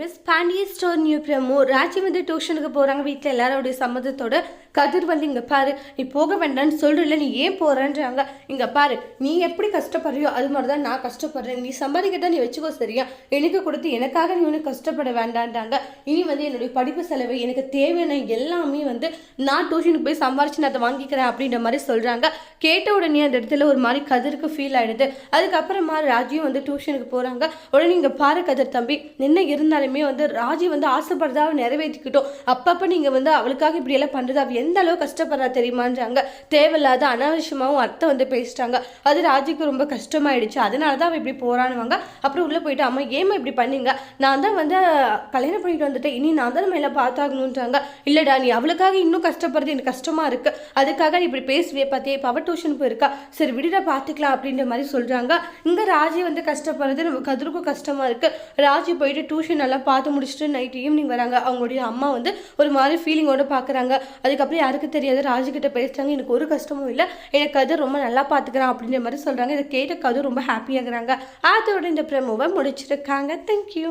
விஸ் Pandian store new promo. Raji வந்து டியூஷனுக்கு போகிறாங்க வீட்டில் எல்லாரோடைய சம்மதத்தோட கதிர் வந்து இங்கே பாரு நீ போக வேண்டாம்னு சொல்கிறல நீ ஏன் போகிறேன்றாங்க இங்கே பாரு நீ எப்படி கஷ்டப்படுறியோ அது மாதிரி தான் நான் கஷ்டப்படுறேன். நீ சம்பாதிக்கிட்டா நீ வச்சுக்கோ சரியா. எனக்கு கொடுத்து எனக்காக நீ ஒன்றும் கஷ்டப்பட வேண்டான்றாங்க. இனி வந்து என்னுடைய படிப்பு செலவு எனக்கு தேவையான எல்லாமே வந்து நான் டியூஷனுக்கு போய் சம்பாரிச்சு நான் அதை வாங்கிக்கிறேன் அப்படின்ற மாதிரி சொல்கிறாங்க கேட்ட உடனே அந்த இடத்துல ஒரு மாதிரி கதிருக்கு ஃபீல் ஆகிடுது அதுக்கப்புறமா ராஜியும் வந்து டியூஷனுக்கு போகிறாங்க உடனே இங்கே பாரு கதிர் தம்பி என்ன இருந்தாலுமே வந்து ராஜி வந்து ஆசைப்படுறதா நிறைவேற்றிக்கிட்டோம். அப்பப்போ நீங்கள் வந்து அவளுக்காக இப்படியெல்லாம் பண்ணுறது அவள் எந்த அளவு கஷ்டப்படுறா தெரியுமான்றாங்க. தேவையில்லாத அனாவசியமாகவும் அத்தை வந்து பேசிட்டாங்க. அது ராஜிக்கு ரொம்ப கஷ்டமாயிடுச்சு. அதனால தான் அவள் இப்படி போறானுவாங்க. அப்புறம் உள்ளே போயிட்டு அம்மா ஏமா இப்படி பண்ணீங்க? நான் தான் வந்து கல்யாணம் பண்ணிட்டு வந்துட்டேன். இனி நான் தான் மேலே பார்த்தாகணுன்றாங்க இல்லைடா நீ அவளுக்காக இன்னும் கஷ்டப்படுறது எனக்கு கஷ்டமா இருக்கு. அதுக்காக நீ இப்படி பேசுவே பார்த்தியே பவர் டியூஷன் போயிருக்கா. சரி விடுட பார்த்துக்கலாம் அப்படின்ற மாதிரி சொல்கிறாங்க இங்கே ராஜி வந்து கஷ்டப்படுறது நம்ம கதிருக்கும் கஷ்டமாக இருக்குது ராஜி போயிட்டு டியூஷன் நல்லா பார்த்து முடிச்சுட்டு நைட் ஈவினிங் வராங்க. அவங்களுடைய அம்மா வந்து ஒரு மாதிரி ஃபீலிங்கோட பார்க்குறாங்க அதுக்கப்புறம் யாருக்கு தெரியாது. ராஜுக்கிட்ட கிட்ட பேசுகிறாங்க எனக்கு ஒரு கஷ்டமும் இல்லை. எனக்கு கதிர் ரொம்ப நல்லா பார்த்துக்கிறான் அப்படின்ற மாதிரி சொல்கிறாங்க இதை கேட்ட கது ரொம்ப ஹாப்பியாகிறாங்க அதோட இந்த ப்ரமோவை முடிச்சிருக்காங்க. தேங்க்யூ